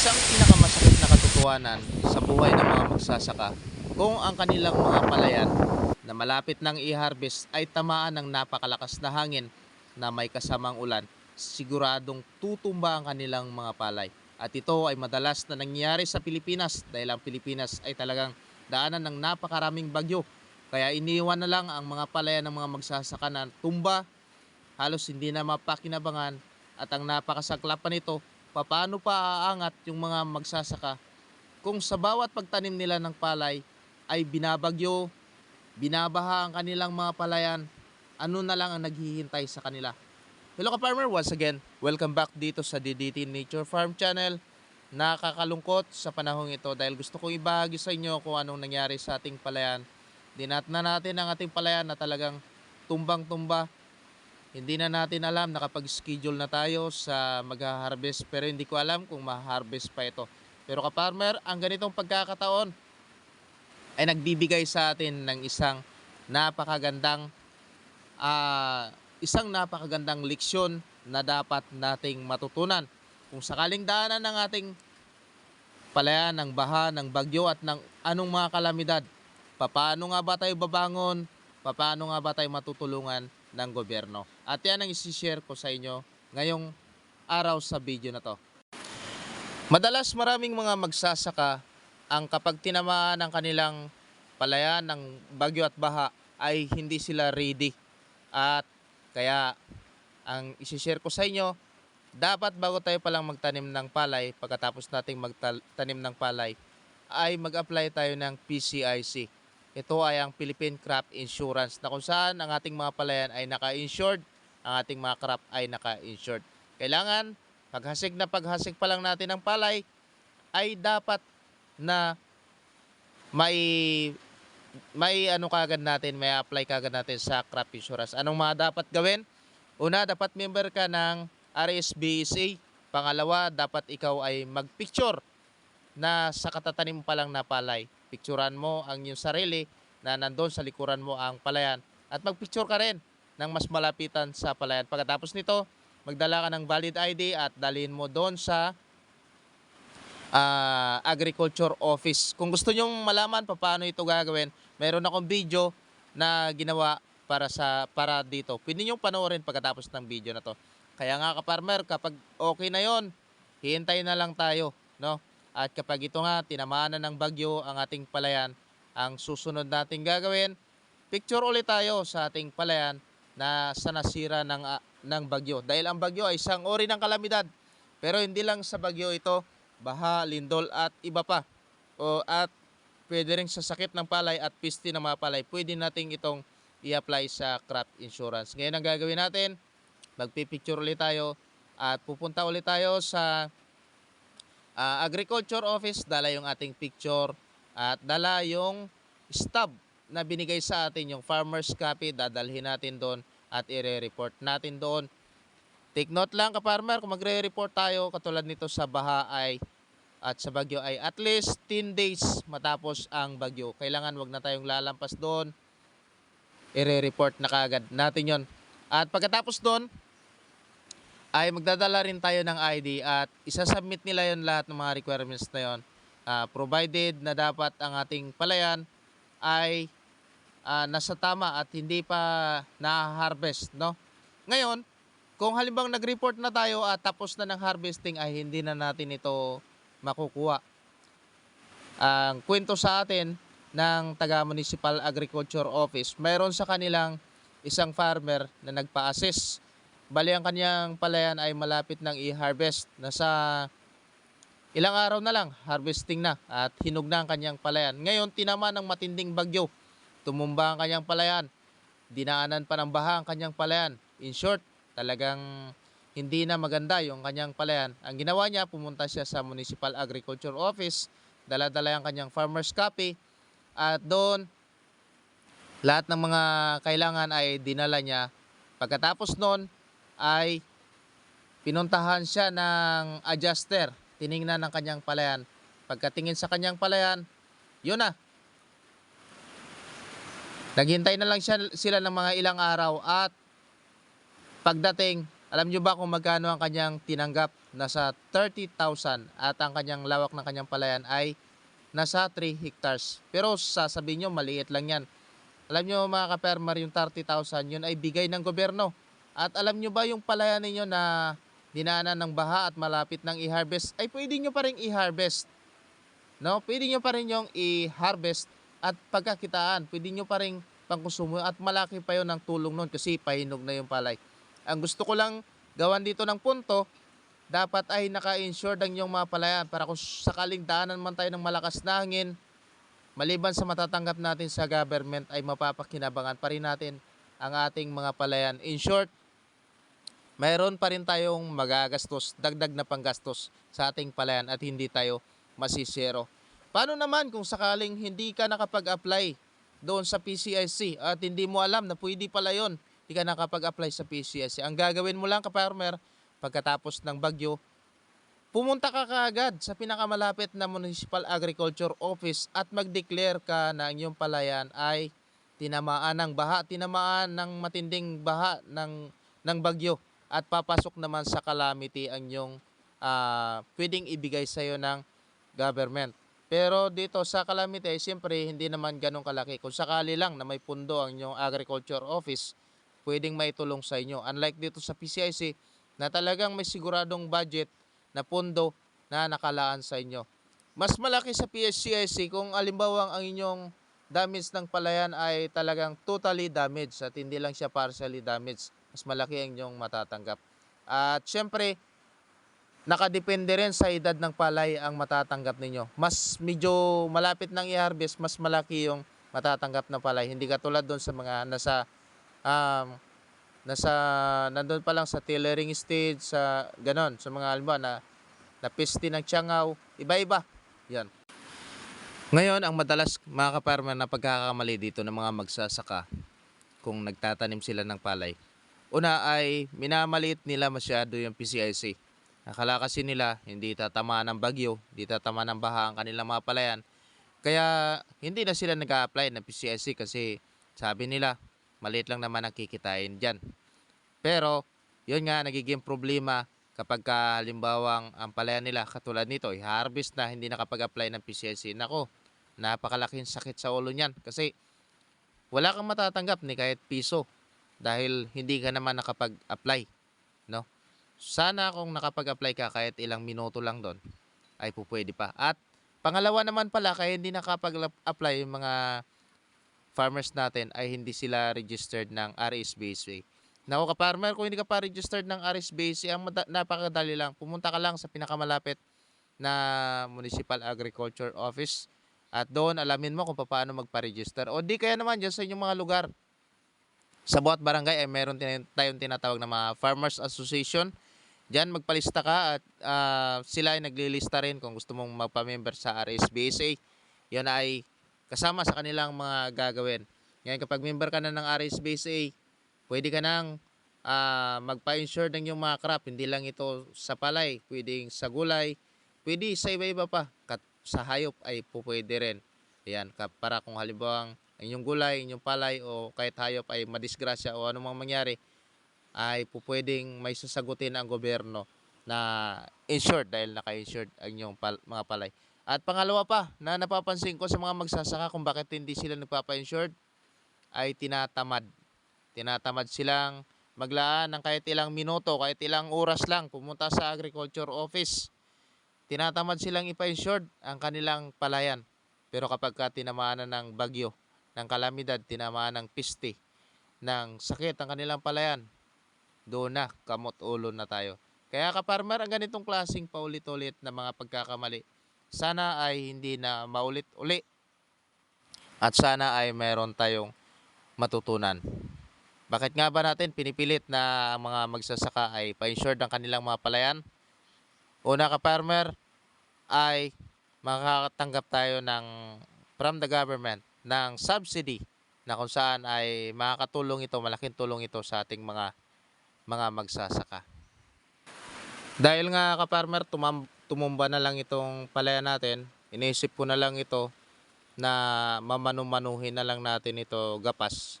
Isang pinakamasakit na katotohanan sa buhay ng mga magsasaka kung ang kanilang mga palayan na malapit nang i-harvest ay tamaan ng napakalakas na hangin na may kasamang ulan, siguradong tutumba ang kanilang mga palay. At ito ay madalas na nangyayari sa Pilipinas dahil ang Pilipinas ay talagang daanan ng napakaraming bagyo. Kaya iniwan na lang ang mga palayan ng mga magsasaka na tumba, halos hindi na mapakinabangan at ang napakasaklap pa nito, paano pa aangat yung mga magsasaka kung sa bawat pagtanim nila ng palay ay binabagyo, binabaha ang kanilang mga palayan, ano na lang ang naghihintay sa kanila. Hello ka-farmer, once again, welcome back dito sa DDT Nature Farm Channel. Nakakalungkot sa panahong ito dahil gusto kong ibahagi sa inyo kung anong nangyari sa ating palayan. Dinat na natin ang ating palayan na talagang tumbang-tumba. Hindi na natin alam, nakapag-schedule na tayo sa mag-harvest pero hindi ko alam kung ma-harvest pa ito. Pero ka-farmer, ang ganitong pagkakataon ay nagbibigay sa atin ng isang napakagandang ah, isang napakagandang leksyon na dapat nating matutunan. Kung sakaling daanan ng ating palayan ng baha, ng bagyo at ng anong mga kalamidad, paano nga ba tayo babangon? Paano nga ba tayo matutulungan ng gobyerno? At yan ang isi-share ko sa inyo ngayong araw sa video na to. Madalas maraming mga magsasaka ang kapag tinamaan ng kanilang palayan ng bagyo at baha ay hindi sila ready. At kaya ang isi-share ko sa inyo, dapat bago tayo palang magtanim ng palay, pagkatapos nating magtanim ng palay, ay mag-apply tayo ng PCIC. Ito ay ang Philippine Crop Insurance na kung saan ang ating mga palayan ay naka-insured, ang ating mga crop ay naka-insured. Kailangan, paghasig na paghasig pa lang natin ng palay, ay dapat na may may ano kagad natin, may apply kagad natin sa crop insurance. Anong mga dapat gawin? Una, dapat member ka ng RSBSA. Pangalawa, dapat ikaw ay magpicture na sa katatanim pa lang na palay. Picturean mo ang iyong sarili na nandun sa likuran mo ang palayan. At magpicture ka rin ng mas malapitan sa palayan. Pagkatapos nito, magdala ka ng valid ID at dalhin mo doon sa ah, agriculture office. Kung gusto nyo malaman pa paano ito gagawin, meron akong video na ginawa para sa para dito. Pwede nyo panoorin pagkatapos ng video na to. Kaya nga ka-farmer, kapag okay na yon, hihintay na lang tayo, no? At kapag ito nga tinamaan na ng bagyo ang ating palayan, ang susunod nating gagawin, picture ulit tayo sa ating palayan na sa nasira ng ah, ng bagyo. Dahil ang bagyo ay isang uri ng kalamidad. Pero hindi lang sa bagyo ito, baha, lindol at iba pa. O at pwede rin sa sakit ng palay at piste ng mga palay, pwede nating itong i-apply sa crop insurance. Ngayon ang gagawin natin, magpipicture ulit tayo at pupunta ulit tayo sa ah, agriculture office, dala yung ating picture at dala yung stub na binigay sa atin, yung farmer's copy, dadalhin natin doon at i-report natin doon. Take note lang ka farmer, kung magre-report tayo katulad nito sa baha ay at sa bagyo ay at least 10 days matapos ang bagyo. Kailangan wag na tayong lalampas doon. I-report na kagad natin yon. At pagkatapos doon, ay magdadala rin tayo ng ID at isasubmit nila yon lahat ng mga requirements na yon. Ah, provided na dapat ang ating palayan ay ah, nasa tama at hindi pa na-harvest, no? Ngayon, kung halimbang nag-report na tayo at tapos na ng harvesting ay hindi na natin ito makukuha. Ang kwento sa atin ng taga Municipal Agriculture Office, mayroon sa kanilang isang farmer na nagpa-assess. Bali ang kanyang palayan ay malapit ng i-harvest. Nasa ilang araw na lang, harvesting na at hinog na ang kanyang palayan. Ngayon, tinama ng matinding bagyo. Tumumba ang kanyang palayan. Dinaanan pa ng baha ang kanyang palayan. In short, talagang hindi na maganda yung kanyang palayan. Ang ginawa niya, pumunta siya sa Municipal Agriculture Office, dala-dala ang kanyang farmer's copy, at doon, lahat ng mga kailangan ay dinala niya. Pagkatapos noon, ay pinuntahan siya ng adjuster. Tiningnan ng kanyang palayan. Pagkatingin sa kanyang palayan, yun na. Naghintay na lang siya, sila ng mga ilang araw at pagdating Alam nyo ba kung magkano ang kanyang tinanggap? Nasa 30,000 at ang kanyang lawak ng kanyang palayan ay nasa 3 hectares. Pero sasabihin nyo, maliit lang yan. Alam nyo mga ka-farmer, yung 30,000 yun ay bigay ng gobyerno. At alam nyo ba yung palayan ninyo na dinaanan ng baha at malapit ng i-harvest, ay pwede nyo pa rin i-harvest. No? Pwede nyo pa rin yung i-harvest at pagkakitaan. Pwede nyo pa rin pangkonsumo at malaki pa yun ang tulong nun kasi pahinog na yung palay. Ang gusto ko lang gawan dito ng punto, dapat ay naka-insured ang inyong mga palayan para kung sakaling daanan man tayo ng malakas na hangin, maliban sa matatanggap natin sa government ay mapapakinabangan pa rin natin ang ating mga palayan. In short, mayroon pa rin tayong magagastos, dagdag na panggastos sa ating palayan at hindi tayo masisero. Paano naman kung sakaling hindi ka nakapag-apply doon sa PCIC at hindi mo alam na pwede pala yon, hindi ka nakapag-apply sa PCIC. Ang gagawin mo lang ka-farmer, pagkatapos ng bagyo, pumunta ka kaagad sa pinakamalapit na Municipal Agriculture Office at mag-declare ka na ang iyong palayan ay tinamaan ng baha, tinamaan ng matinding baha ng, ng bagyo at papasok naman sa calamity ang iyong ah, pwedeng ibigay sa iyo ng government. Pero dito sa calamity, siyempre hindi naman ganun kalaki. Kung sakali lang na may pundo ang inyong agriculture office, pwedeng maitulong sa inyo. Unlike dito sa PCIC, na talagang may siguradong budget na pundo na nakalaan sa inyo. Mas malaki sa PSCIC kung alimbawang ang inyong damage ng palayan ay talagang totally damaged at hindi lang siya partially damaged. Mas malaki ang inyong matatanggap. At syempre, nakadepende rin sa edad ng palay ang matatanggap ninyo. Mas medyo malapit ng i-harvest, mas malaki yung matatanggap na palay. Hindi katulad doon sa mga nasa um, nasa nandun pa lang sa tailoring stage sa ganon sa mga alba na napiste ng tiyangaw iba-iba yan ngayon ang madalas mga kaparmer na pagkakamali dito ng mga magsasaka kung nagtatanim sila ng palay una ay minamaliit nila masyado yung PCIC akala kasi nila hindi tatamaan ng bagyo hindi tatamaan ng baha ang kanilang mga palayan kaya hindi na sila nag-a-apply ng PCIC kasi sabi nila maliit lang naman ang kikitain dyan. Pero, yun nga, nagiging problema kapag ka, halimbawang ang palayan nila, katulad nito, i-harvest na, hindi nakapag-apply ng PCSC. Nako, napakalaking sakit sa ulo niyan. Kasi, wala kang matatanggap ni kahit piso dahil hindi ka naman nakapag-apply. No? Sana kung nakapag-apply ka kahit ilang minuto lang doon, ay pupwede pa. At pangalawa naman pala, kaya hindi nakapag-apply yung mga farmers natin ay hindi sila registered ng RSBC. Naku ka-farmer, kung hindi ka pa registered ng RSBC, ang napakadali lang. Pumunta ka lang sa pinakamalapit na Municipal Agriculture Office at doon alamin mo kung paano magpa-register. O di kaya naman dyan sa inyong mga lugar. Sa bawat barangay ay meron tayong tinatawag na mga Farmers Association. Diyan magpalista ka at ah, sila ay naglilista rin kung gusto mong magpa-member sa RSBSA. Yan ay kasama sa kanilang mga gagawin. Ngayon kapag member ka na ng RSBSA, pwede ka nang ah, magpa-insure ng iyong mga crop. Hindi lang ito sa palay, pwedeng sa gulay, pwede sa iba-iba pa. Kat sa hayop ay pupwede rin. Ayan, para kung halimbawa inyong gulay, inyong palay o kahit hayop ay madisgrasya o anumang mangyari, ay pupwedeng may sasagutin ang gobyerno na insured dahil naka-insured ang inyong pal- mga palay. At pangalawa pa na napapansin ko sa mga magsasaka kung bakit hindi sila nagpapa-insured ay tinatamad. Tinatamad silang maglaan ng kahit ilang minuto, kahit ilang oras lang pumunta sa agriculture office. Tinatamad silang ipa-insured ang kanilang palayan. Pero kapag ka tinamaan na ng bagyo, ng kalamidad, tinamaan ng piste, ng sakit ang kanilang palayan, doon na, kamot ulo na tayo. Kaya kaparmer, ang ganitong klaseng paulit-ulit na mga pagkakamali, sana ay hindi na maulit-uli. At sana ay meron tayong matutunan. Bakit nga ba natin pinipilit na ang mga magsasaka ay pa-insured ang kanilang mga palayan? Una ka farmer ay makakatanggap tayo ng from the government ng subsidy na kung saan ay makakatulong ito, malaking tulong ito sa ating mga mga magsasaka. Dahil nga ka-farmer, tumam, tumumba na lang itong palaya natin, iniisip ko na lang ito na mamanu-manuhin na lang natin ito gapas.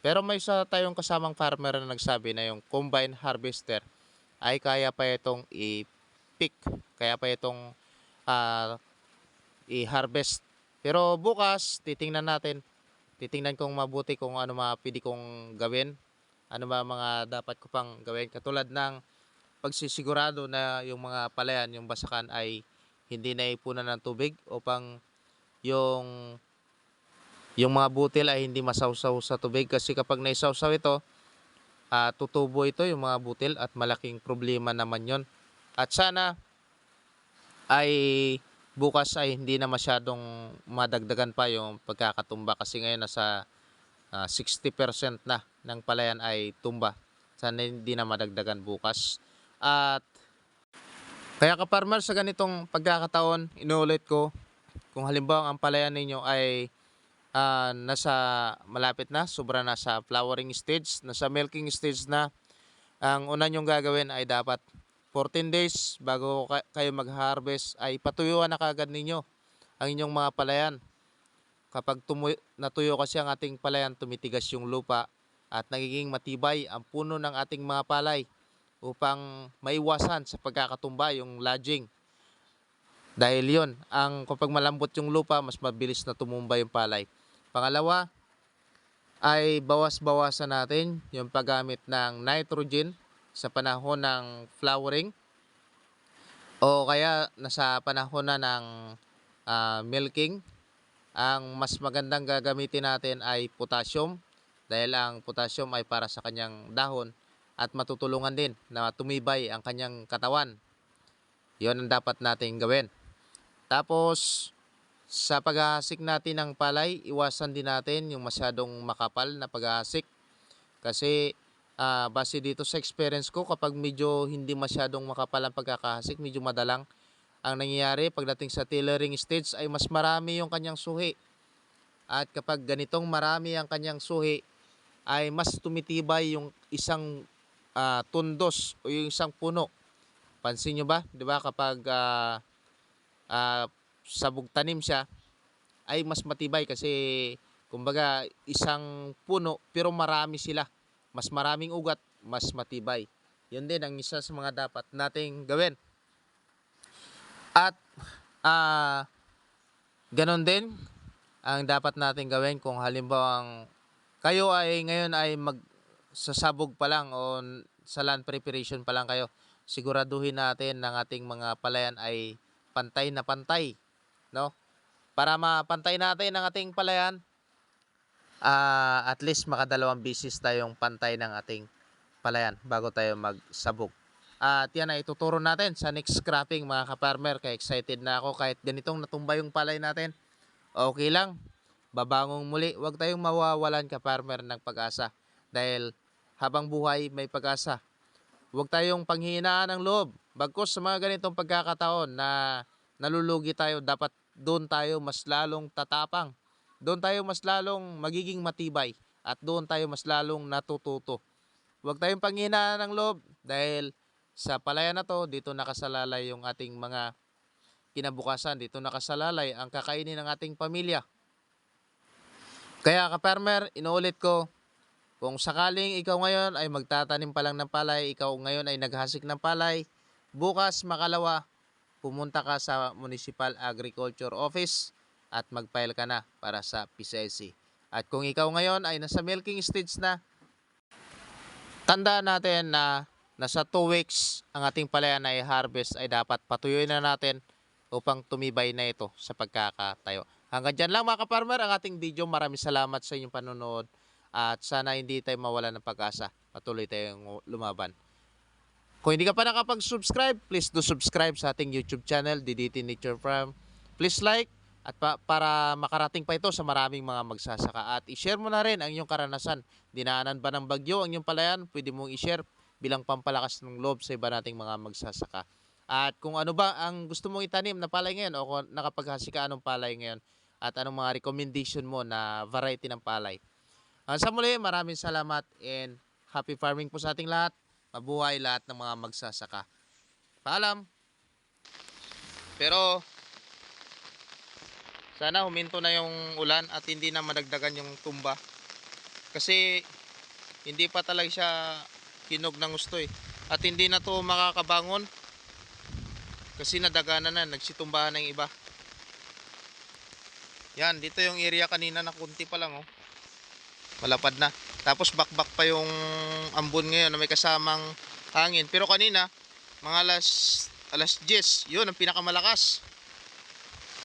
Pero may isa tayong kasamang farmer na nagsabi na yung combine harvester ay kaya pa itong i-pick, kaya pa itong ah, i-harvest. Pero bukas, titingnan natin, titingnan kong mabuti kung ano mga pwede kong gawin, ano ba mga dapat ko pang gawin. Katulad ng pagsisigurado na yung mga palayan, yung basakan ay hindi naipunan ng tubig upang yung yung mga butil ay hindi masawsaw sa tubig kasi kapag naisawsaw ito, ah, tutubo ito yung mga butil at malaking problema naman yon. At sana ay bukas ay hindi na masyadong madagdagan pa yung pagkakatumba kasi ngayon nasa ah, 60% na ng palayan ay tumba. Sana hindi na madagdagan bukas. At kaya ka farmer sa ganitong pagkakataon, inuulit ko, kung halimbawa ang palayan ninyo ay ah, nasa malapit na, sobra na sa flowering stage, nasa milking stage na, ang una nyong gagawin ay dapat 14 days bago ka- kayo mag-harvest ay patuyuan na kagad ninyo ang inyong mga palayan. Kapag tumu- natuyo kasi ang ating palayan, tumitigas yung lupa at nagiging matibay ang puno ng ating mga palay upang maiwasan sa pagkakatumba yung lodging. Dahil yon ang kapag malambot yung lupa, mas mabilis na tumumba yung palay. Pangalawa, ay bawas-bawasan natin yung paggamit ng nitrogen sa panahon ng flowering o kaya nasa panahon na ng ah, milking. Ang mas magandang gagamitin natin ay potassium dahil ang potassium ay para sa kanyang dahon at matutulungan din na tumibay ang kanyang katawan. Yon ang dapat nating gawin. Tapos, sa paghahasik natin ng palay, iwasan din natin yung masyadong makapal na paghahasik. Kasi ah, base dito sa experience ko, kapag medyo hindi masyadong makapal ang pagkakahasik, medyo madalang, ang nangyayari pagdating sa tillering stage ay mas marami yung kanyang suhi. At kapag ganitong marami ang kanyang suhi, ay mas tumitibay yung isang ah, tundos o yung isang puno. Pansin nyo ba? Di ba kapag ah, ah, sabog tanim siya, ay mas matibay kasi kumbaga isang puno pero marami sila. Mas maraming ugat, mas matibay. Yun din ang isa sa mga dapat nating gawin. At ah ganon din ang dapat nating gawin kung halimbawa kayo ay ngayon ay mag sasabog pa lang o sa land preparation pa lang kayo. Siguraduhin natin ng ating mga palayan ay pantay na pantay, no? Para mapantay natin ang ating palayan, ah at least makadalawang bisis tayong pantay ng ating palayan bago tayo magsabog. At yan ay ituturo natin sa next cropping mga ka-farmer. Kaya excited na ako kahit ganitong natumba yung palay natin. Okay lang, babangong muli. Huwag tayong mawawalan ka-farmer ng pag-asa. Dahil habang buhay may pag-asa. Huwag tayong panghihinaan ng loob. Bagkus sa mga ganitong pagkakataon na nalulugi tayo, dapat doon tayo mas lalong tatapang. Doon tayo mas lalong magiging matibay. At doon tayo mas lalong natututo. Huwag tayong panghihinaan ng loob dahil sa palayan na to, dito nakasalalay yung ating mga kinabukasan. Dito nakasalalay ang kakainin ng ating pamilya. Kaya ka-farmer, inuulit ko, kung sakaling ikaw ngayon ay magtatanim pa lang ng palay, ikaw ngayon ay naghasik ng palay, bukas makalawa, pumunta ka sa Municipal Agriculture Office at mag-file ka na para sa PCSC. At kung ikaw ngayon ay nasa milking stage na, tandaan natin na nasa 2 weeks ang ating palayan ay harvest ay dapat patuyuin na natin upang tumibay na ito sa pagkakatayo. Hanggang dyan lang mga ka-farmer ang ating video. Maraming salamat sa inyong panonood at sana hindi tayo mawala ng pag-asa. Patuloy tayong lumaban. Kung hindi ka pa nakapag-subscribe, please do subscribe sa ating YouTube channel, DDT Nature Farm. Please like at pa- para makarating pa ito sa maraming mga magsasaka. At i-share mo na rin ang iyong karanasan. Dinaanan ba ng bagyo ang iyong palayan? Pwede mong i-share bilang pampalakas ng loob sa iba nating mga magsasaka. At kung ano ba ang gusto mong itanim na palay ngayon o kung nakapaghasi ka anong palay ngayon at anong mga recommendation mo na variety ng palay. Hanggang sa muli, maraming salamat and happy farming po sa ating lahat. Mabuhay lahat ng mga magsasaka. Paalam! Pero sana huminto na yung ulan at hindi na madagdagan yung tumba. Kasi hindi pa talaga siya kinog ng gusto eh. At hindi na to makakabangon. Kasi nadaganan na, nagsitumbahan na yung iba. Yan, dito yung area kanina na kunti pa lang oh. Malapad na. Tapos bakbak pa yung ambon ngayon na may kasamang hangin. Pero kanina, mga alas, alas 10, yun ang pinakamalakas.